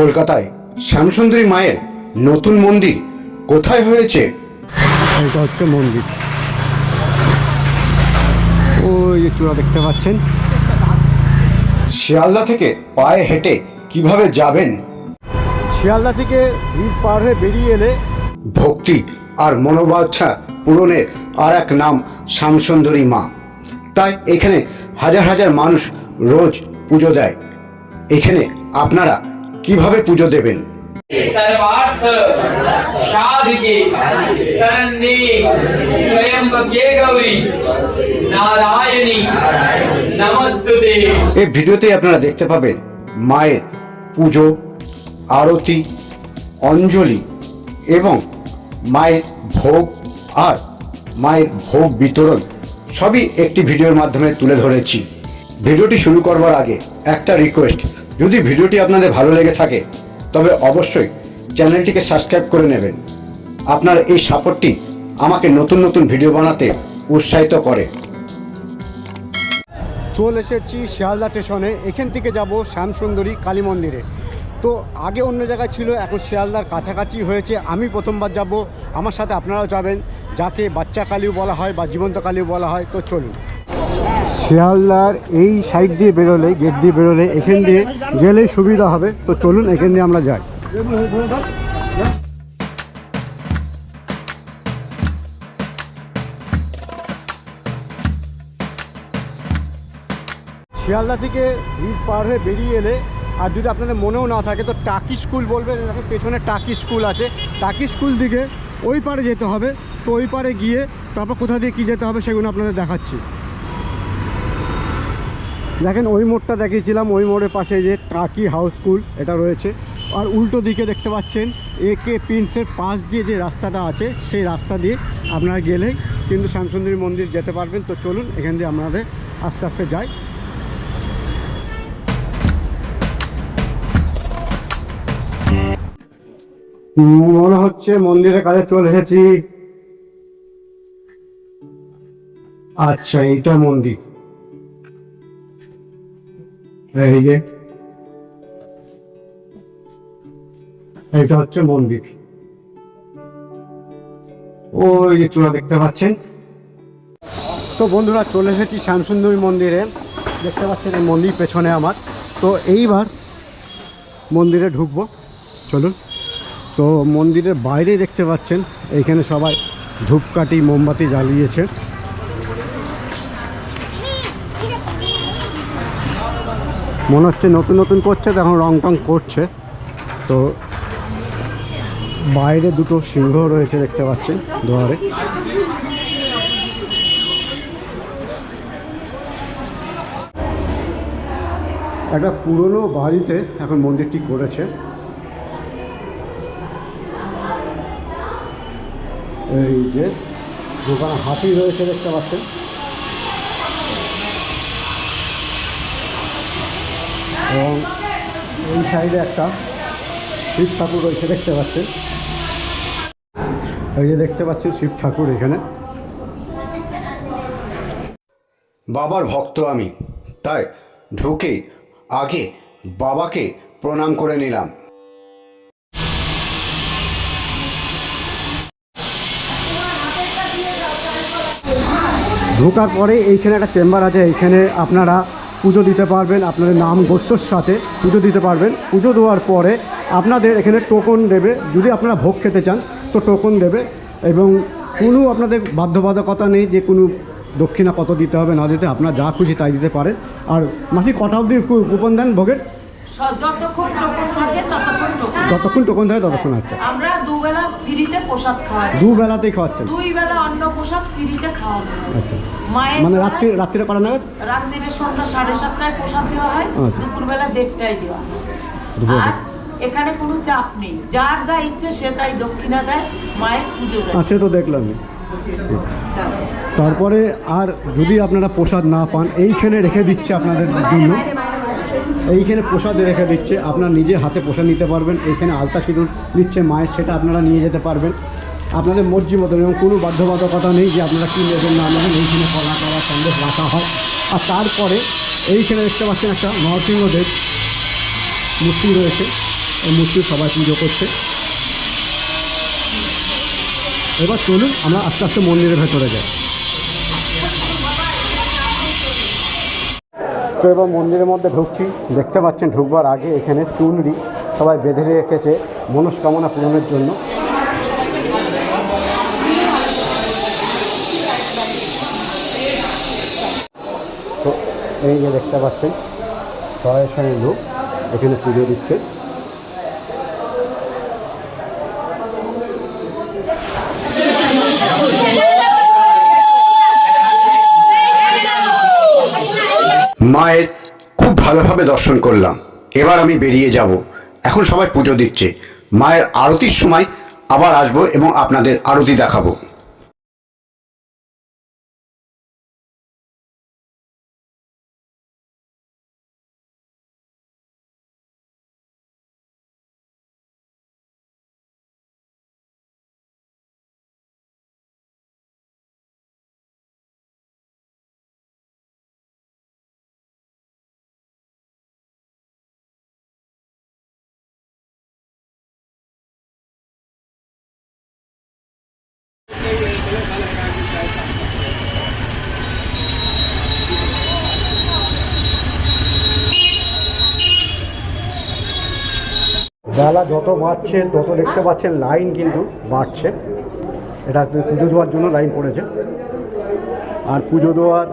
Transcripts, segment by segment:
কলকাতায়। শ্যামসুন্দরী মায়ের নতুন মন্দির কোথায় হয়েছে? এটা হচ্ছে মন্দির। ওই যে চূড়া দেখতে পাচ্ছেন? শিয়ালদা থেকে পায়ে হেঁটে কীভাবে যাবেন? শিয়ালদা থেকে ব্রিজ পার হয়ে বেরিয়ে এলে ভক্তি আর মনোবাচ্ছা পূরণের আর এক নাম শ্যামসুন্দরী মা। তাই এখানে হাজার হাজার মানুষ রোজ পুজো দেয়। এখানে আপনারা কিভাবে পুজো দেবেন सर्वार्थ साधिके शरण्ये त्र्यंबके गौरी नारायणी नमस्तुते এই ভিডিওতে আপনারা দেখতে পাবেন মায়ের পুজো আরতি অঞ্জলি এবং মায়ের ভোগ আর মায়ের ভোগ বিতরণ সবই একটি ভিডিওর মাধ্যমে তুলে ধরেছি ভিডিওটি শুরু করবার আগে একটা রিকোয়েস্ট যদি ভিডিওটি আপনাদের ভালো লেগে থাকে, তবে অবশ্যই চ্যানেলটিকে সাবস্ক্রাইব করে নেবেন। আপনার এই সাপোর্টটি আমাকে নতুন নতুন ভিডিও বানাতে উৎসাহিত করে। চলে এসেছি শিয়ালদা স্টেশনে। এখান থেকে যাব শ্যামসুন্দরী কালী মন্দিরে। তো আগে অন্য জায়গায় ছিল, এখন শিয়ালদার কাছাকাছি হয়েছে। আমি প্রথমবার যাব। আমার সাথে আপনারাও যাবেন, যাকে বাচ্চা কালীও বলা হয় বা জীবন্ত কালীও বলা হয়। তো চলুন। শিয়ালদার এই সাইড দিয়ে বেরোলে গেট দিয়ে বেরোলে, এখান দিয়ে গেলেই সুবিধা হবে। তো চলুন, এখান দিয়ে আমরা যাই। শিয়ালদা থেকে ব্রিজ পার হয়ে বেরিয়ে এলে, আর যদি আপনাদের মনেও না থাকে, তো টাকি স্কুল বলবেন দেখো পেছনে টাকি স্কুল আছে। টাকি স্কুল দিকে ওই পারে যেতে হবে। তো ওই পারে গিয়ে, তারপর কোথা দিয়ে কী যেতে হবে, সেগুলো আপনাদের দেখাচ্ছি। দেখেন, ওই মোড়টা দেখিয়েছিলাম, ওই মোড়ের পাশে যে টাকি হাউস স্কুল, এটা রয়েছে। আর উল্টো দিকে দেখতে পাচ্ছেন এ কে প্রিন্সের পাশ দিয়ে যে রাস্তাটা আছে, সেই রাস্তা দিয়ে আপনারা গেলেই কিন্তু শ্যামসুন্দরী মন্দির যেতে পারবেন। তো চলুন, এখান দিয়ে আপনাদের আস্তে আস্তে যাই। মনে হচ্ছে মন্দিরের কাজে চলে এসেছি। আচ্ছা এইটা মন্দির। এই যে। এইটা হচ্ছে মন্দির। ওই যে চূড়া দেখতে পাচ্ছেন। তো বন্ধুরা, চলে এসেছি শ্যামসুন্দরী মন্দিরে। দেখতে পাচ্ছেন এই মন্দির পেছনে আমার। তো এইবার মন্দিরে ঢুকবো। চলুন। তো মন্দিরের বাইরে দেখতে পাচ্ছেন, এইখানে সবাই ধূপকাঠি, মোমবাতি জ্বালিয়েছে। মনে হচ্ছে নতুন নতুন করছে তখন রং টং করছে। তো বাইরে দুটো সিংহ রয়েছে দেখতে পাচ্ছেন দুয়ারে। একটা পুরনো বাড়িতে এখন মন্দিরটি করেছে। এই যে দোকানে হাতি রয়েছে দেখতে পাচ্ছেন। এবং এই সাইডে একটা শিব ঠাকুর রয়েছে দেখতে পাচ্ছেন। এই যে দেখতে পাচ্ছেন শিব ঠাকুর এখানে। বাবার ভক্ত আমি তাই ঢুকে আগে বাবাকে প্রণাম করে নিলাম। ঢোকার পরে এইখানে একটা চেম্বার আছে এইখানে আপনারা পুজো দিতে পারবেন আপনাদের নাম গোত্রর সাথে পুজো দিতে পারবেন। পুজো দেওয়ার পরে আপনাদের এখানে টোকন দেবে যদি আপনারা ভোগ খেতে চান তো টোকন দেবে এবং কোনো আপনাদের বাধ্যবাধকতা নেই যে কোনো দক্ষিণা কত দিতে হবে না দিতে আপনারা যা খুশি তাই দিতে পারেন। আর মাসি কটা অবধি কুপন দেন ভোগের? যতক্ষণ টোকন থাকে ততক্ষণ টোকন। থাকে ততক্ষণ আচ্ছা আমরা ফ্রিতে প্রসাদ দুবেলাতেই খাওয়াচ্ছেন? দুই বেলা অন্ন প্রসাদ ফ্রিতে খাওয়ানো হয়। আচ্ছা। মায়ের মানে রাত্রি রাত্রিরে করা নাগাদ রাত্রিরে সন্ধ্যা সাড়ে সাতটায় প্রসাদ দেওয়া হয় আচ্ছা। দুপুরবেলা দেড়টায় দেওয়া হয়। দুপুরে আর এখানে কোনো চাপ নেই। যার যা ইচ্ছে সে তাই দক্ষিণা দেয় মায়ের পুজো দেয়। আর সে তো দেখলাম। তারপরে আর যদি আপনারা প্রসাদ না পান এইখানে রেখে দিচ্ছে আপনাদের জন্য। এইখানে প্রসাদ রেখে দিচ্ছে, আপনারা নিজে হাতে প্রসাদ নিতে পারবেন, এইখানে আলতা সিঁদুর দিচ্ছে মায়ের, সেটা আপনারা নিয়ে যেতে পারবেন। আপনাদের মর্জি মতন, এবং কোনো বাধ্যবাধকতা নেই যে আপনারা কী নেবেন না নেবেন, এইখানে কলা কলা সন্দেশ রাখা হয়। আর তারপরে এইখানে দেখতে পাচ্ছেন একটা নরসিংহদেব মূর্তি রয়েছে, এই মূর্তি সবাই পুজো করছে। এবার চলুন, আমরা আস্তে আস্তে মন্দিরের ভেতরে যাই। তো এবার মন্দিরের মধ্যে ঢুকছি। দেখতে পাচ্ছেন ঢুকবার আগে এখানে চুনরি সবাই বেঁধে রেখেছে মনস্কামনা পূরণের জন্য। তো এই যে দেখতে পাচ্ছেন সবাই এখানে লোক এখানে পুজো দিচ্ছে। মায়ের খুব ভালোভাবে দর্শন করলাম। এবার আমি বেরিয়ে যাব। এখন সবাই পুজো দিচ্ছে। মায়ের আরতির সময় আবার আসব এবং আপনাদের আরতি দেখাবো। বেলা যত বাড়ছে তত দেখতে পাচ্ছেন লাইন কিন্তু বাড়ছে। এটা পুজো দেওয়ার জন্য লাইন পড়েছে। আর পুজো দেওয়ার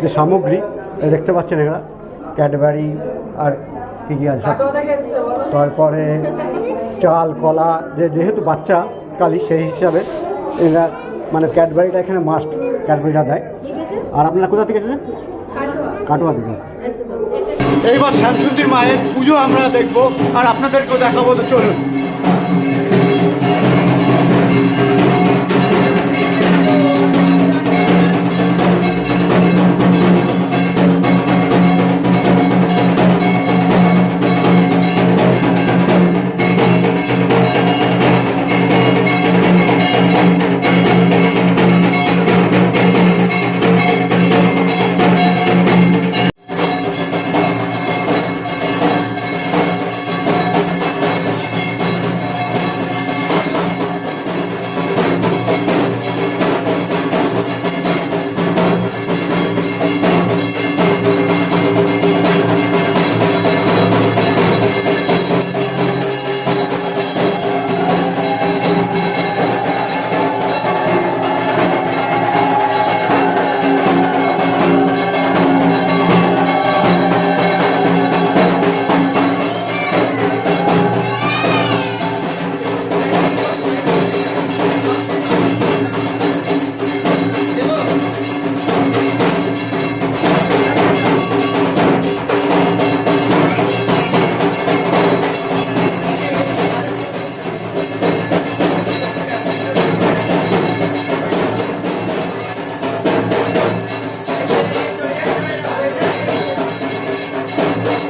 যে সামগ্রী এ দেখতে পাচ্ছেন এরা ক্যাডবেরি আর কী কী আছে তারপরে চাল কলা যে যেহেতু বাচ্চা কালি সেই হিসাবে এরা মানে ক্যাডবেরিটা এখানে মাস্ট ক্যাডবেরিটা দেয়। আর আপনারা কোথা থেকে এসেছেন? কাটোয়া থেকে। এইবার শ্যামসুন্দরী মায়ের পুজো আমরা দেখব আর আপনাদেরকেও দেখাবো তো চলুন।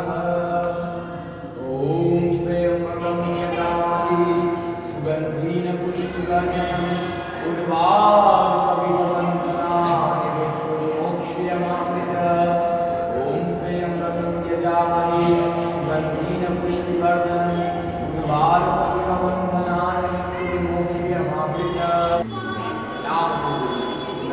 Gracias.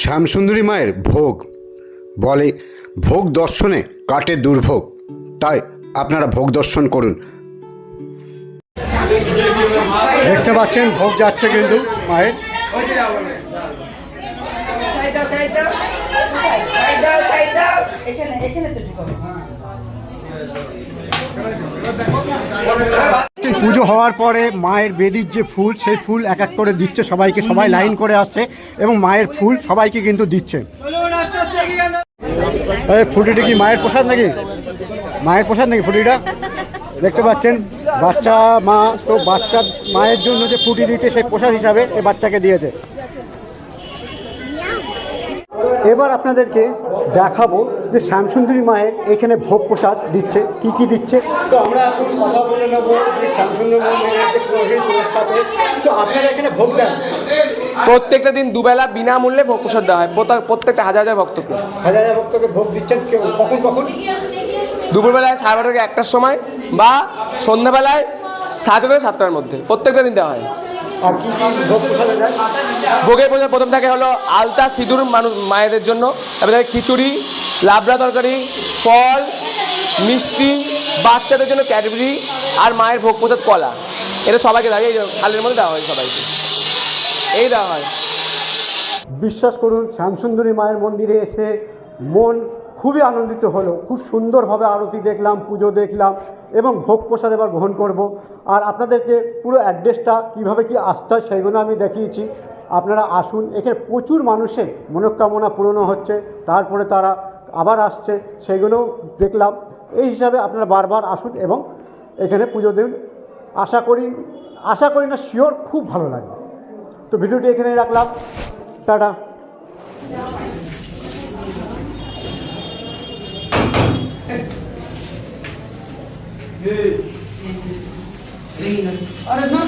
শ্যামসুন্দরী মায়ের ভোগ। বলে ভোগ দর্শনে কাটে দুর্ভোগ। তাই আপনারা ভোগ দর্শন করুন। দেখতে পাচ্ছেন ভোগ যাচ্ছে কিন্তু মায়ের। এখানে এখানে তো ঢুকাবো। পুজো হওয়ার পরে মায়ের বেদির যে ফুল, সেই ফুল এক এক করে দিচ্ছে সবাইকে। সবাই লাইন করে আসছে এবং মায়ের ফুল সবাইকে কিন্তু দিচ্ছে। ফুটিটা কি মায়ের প্রসাদ নাকি? মায়ের প্রসাদ নাকি ফুটিটা দেখতে পাচ্ছেন, বাচ্চা মা, তো বাচ্চা মায়ের জন্য যে ফুটি দিচ্ছে সেই প্রসাদ হিসাবে এই বাচ্চাকে দিয়েছে। এবার আপনাদেরকে দেখাবো যে শ্যামসুন্দরী মায়ের এখানে ভোগ প্রসাদ দিচ্ছে কি কি দিচ্ছে। তো আমরা এখন কথা বলে নেব যে শ্যামসুন্দরী মায়ের সাথে তো আপনারা এখানে ভোগ দেন। প্রত্যেকটা দিন দুবেলা বিনামূল্যে ভোগ প্রসাদ দেওয়া হয়। প্রত্যেক- প্রত্যেকটা হাজার হাজার ভক্তকে হাজার হাজার ভক্তকে ভোগ দিচ্ছেন কেউ- কখন কখন? দুপুরবেলায় সাড়ে বারোটা থেকে একটার সময় বা সন্ধ্যাবেলায় সাড়ে থেকে সাতটার মধ্যে। প্রত্যেকটা দিন দেওয়া হয়। আর কি কি ভোগ প্রসাদে দেয় ভোগের প্রসাদ প্রথম থাকে হলো আলতা সিঁদুর মানুষ মায়েদের জন্য। তারপরে খিচুড়ি লাবড়া তরকারি ফল মিষ্টি বাচ্চাদের জন্য ক্যাডবেরি আর মায়ের ভোগ প্রসাদ কলা। এটা সবাইকে দেওয়া হয়। যে মধ্যে দেওয়া হয় সবাইকে। এই দেওয়া হয়। বিশ্বাস করুন শ্যামসুন্দরী মায়ের মন্দিরে এসে মন খুবই আনন্দিত হলো। খুব সুন্দরভাবে আরতি দেখলাম পুজো দেখলাম। এবং ভোগ প্রসাদ এবার গ্রহণ করব। আর আপনাদেরকে পুরো অ্যাড্রেসটা কীভাবে কি আসতে হয় সেগুলো আমি দেখিয়েছি। আপনারা আসুন, এখানে প্রচুর মানুষের মনোকামনা পূরণ হচ্ছে, তারপরে তারা আবার আসছে সেগুলোও দেখলাম। এই হিসাবে আপনারা বারবার আসুন এবং এখানে পুজো দিন। আশা করি আশা করি না শিওর খুব ভালো লাগবে। তো ভিডিওটি এখানে রাখলাম। টাটা। আরে না